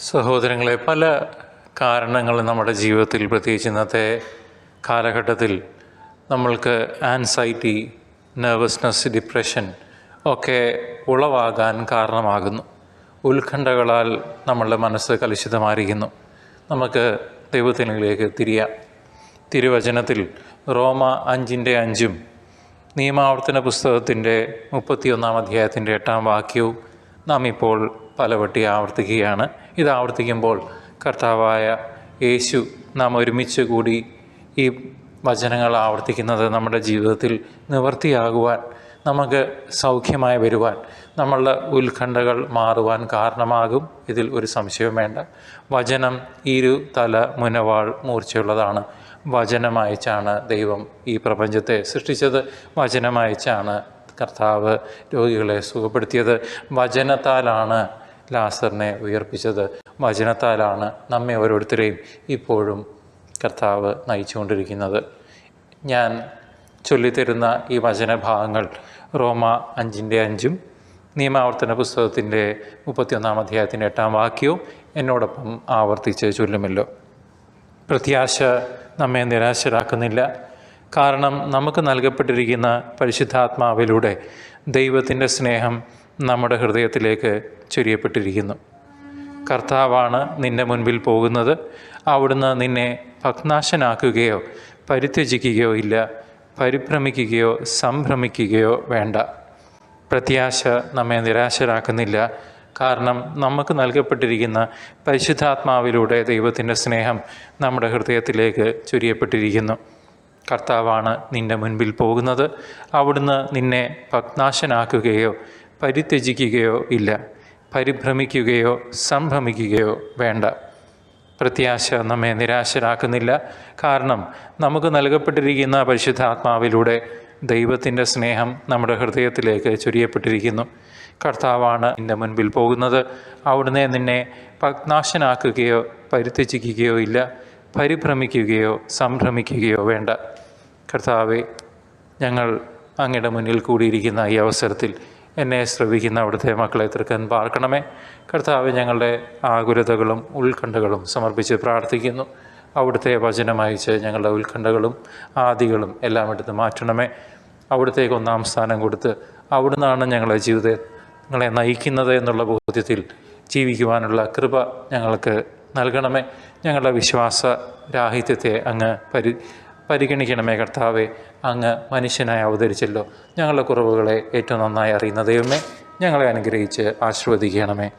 സഹോദരങ്ങളെ പല കാരണങ്ങൾ നമ്മുടെ ജീവിതത്തിൽ പ്രത്യേകിച്ച് ഇന്നത്തെ കാലഘട്ടത്തിൽ നമ്മൾക്ക് ആൻസൈറ്റി നെർവസ്നെസ് ഡിപ്രഷൻ ഒക്കെ ഉളവാകാൻ കാരണമാകുന്നു. ഉത്കണ്ഠകളാൽ നമ്മളുടെ മനസ്സ് കലുഷിതമായിരിക്കുന്നു. നമുക്ക് ദൈവത്തിനിലേക്ക് തിരിയാം. തിരുവചനത്തിൽ റോമ അഞ്ചിന്റെ അഞ്ചും നിയമാവർത്തന പുസ്തകത്തിന്റെ മുപ്പത്തിയൊന്നാം അധ്യായത്തിന്റെ എട്ടാം വാക്യവും നാം ഇപ്പോൾ പലവട്ടി ആവർത്തിക്കുകയാണ്. ഇത് ആവർത്തിക്കുമ്പോൾ കർത്താവായ യേശു നാം ഒരുമിച്ച് കൂടി ഈ വചനങ്ങൾ ആവർത്തിക്കുന്നത് നമ്മുടെ ജീവിതത്തിൽ നിവർത്തിയാകുവാൻ നമുക്ക് സൗഖ്യമായി വരുവാൻ നമ്മളുടെ ഉത്കണ്ഠകൾ മാറുവാൻ കാരണമാകും. ഇതിൽ ഒരു സംശയവും വേണ്ട. വചനം ഇരു തല മുനവാൾ മൂർച്ചയുള്ളതാണ്. വചനമയച്ചാണ് ദൈവം ഈ പ്രപഞ്ചത്തെ സൃഷ്ടിച്ചത്. വചനമയച്ചാണ് കർത്താവ് രോഗികളെ സുഖപ്പെടുത്തിയത്. വചനത്താലാണ് ലാസറിനെ ഉയർപ്പിച്ചത് വചനത്താലാണ് നമ്മെ ഓരോരുത്തരെയും ഇപ്പോഴും കർത്താവ് നയിച്ചുകൊണ്ടിരിക്കുന്നത്. ഞാൻ ചൊല്ലിത്തരുന്ന ഈ വചനഭാഗങ്ങൾ റോമ അഞ്ചിന്റെ അഞ്ചും നിയമാവർത്തന പുസ്തകത്തിന്റെ മുപ്പത്തിയൊന്നാം അധ്യായത്തിന്റെ എട്ടാം വാക്യവും എന്നോടൊപ്പം ആവർത്തിച്ച് ചൊല്ലുമല്ലോ. പ്രത്യാശ നമ്മെ നിരാശരാക്കുന്നില്ല. കാരണം നമുക്ക് നൽകപ്പെട്ടിരിക്കുന്ന പരിശുദ്ധാത്മാവിലൂടെ ദൈവത്തിന്റെ സ്നേഹം നമ്മുടെ ഹൃദയത്തിലേക്ക് ചൊരിയപ്പെട്ടിരിക്കുന്നു. കർത്താവാണ് നിന്റെ മുൻപിൽ പോകുന്നത്. അവിടുന്ന് നിന്നെ ഭഗ്നാശനാക്കുകയോ പരിത്യജിക്കുകയോ ഇല്ല. പരിഭ്രമിക്കുകയോ സംഭ്രമിക്കുകയോ വേണ്ട. പ്രത്യാശ നമ്മെ നിരാശരാക്കുന്നില്ല. കാരണം നമുക്ക് നൽകപ്പെട്ടിരിക്കുന്ന പരിശുദ്ധാത്മാവിലൂടെ ദൈവത്തിന്റെ സ്നേഹം നമ്മുടെ ഹൃദയത്തിലേക്ക് ചൊരിയപ്പെട്ടിരിക്കുന്നു. കർത്താവാണ് നിന്റെ മുൻപിൽ പോകുന്നത്. അവിടുന്ന് നിന്നെ ഭഗ്നാശനാക്കുകയോ പരിത്യജിക്കുകയോ ഇല്ല. പരിഭ്രമിക്കുകയോ സംഭ്രമിക്കുകയോ വേണ്ട. പ്രത്യാശ നമ്മെ നിരാശരാക്കുന്നില്ല. കാരണം നമുക്ക് നൽകപ്പെട്ടിരിക്കുന്ന പരിശുദ്ധാത്മാവിലൂടെ ദൈവത്തിന്റെ സ്നേഹം നമ്മുടെ ഹൃദയത്തിലേക്ക് ചൊരിയപ്പെട്ടിരിക്കുന്നു. കർത്താവാണ് നിന്റെ മുൻപിൽ പോകുന്നത്. അവിടുന്ന് നിന്നെ പഗ്നാശനാക്കുകയോ പരിത്യജിക്കുകയോ ഇല്ല. പരിഭ്രമിക്കുകയോ സംഭ്രമിക്കുകയോ വേണ്ട. കർത്താവെ ഞങ്ങൾ അങ്ങയുടെ മുന്നിൽ കൂടിയിരിക്കുന്ന ഈ അവസരത്തിൽ എന്നെ ശ്രവിക്കുന്ന അവിടുത്തെ മക്കളെ തീർക്കാൻ പാർക്കണമേ. കർത്താവ് ഞങ്ങളുടെ ആകുലതകളും ഉത്കണ്ഠകളും സമർപ്പിച്ച് പ്രാർത്ഥിക്കുന്നു. അവിടുത്തെ വചനമയച്ച് ഞങ്ങളുടെ ഉത്കണ്ഠകളും ആദികളും എല്ലാം എടുത്ത് മാറ്റണമേ. അവിടുത്തേക്ക് ഒന്നാം സ്ഥാനം കൊടുത്ത് അവിടുന്നാണ് ഞങ്ങളെ ജീവിതത്തെ ഞങ്ങളെ നയിക്കുന്നത് എന്നുള്ള ബോധ്യത്തിൽ ജീവിക്കുവാനുള്ള കൃപ ഞങ്ങൾക്ക് നൽകണമേ. ഞങ്ങളുടെ വിശ്വാസ രാഹിത്യത്തെ അങ്ങ് പരി പരിഗണിക്കണമേ കർത്താവെ. അങ്ങ് മനുഷ്യനായി അവതരിച്ചല്ലോ. ഞങ്ങളുടെ കുറവുകളെ ഏറ്റവും നന്നായി അറിയുന്ന ദൈവമേ ഞങ്ങളെ അനുഗ്രഹിച്ച് ആശീർവദിക്കണമേ.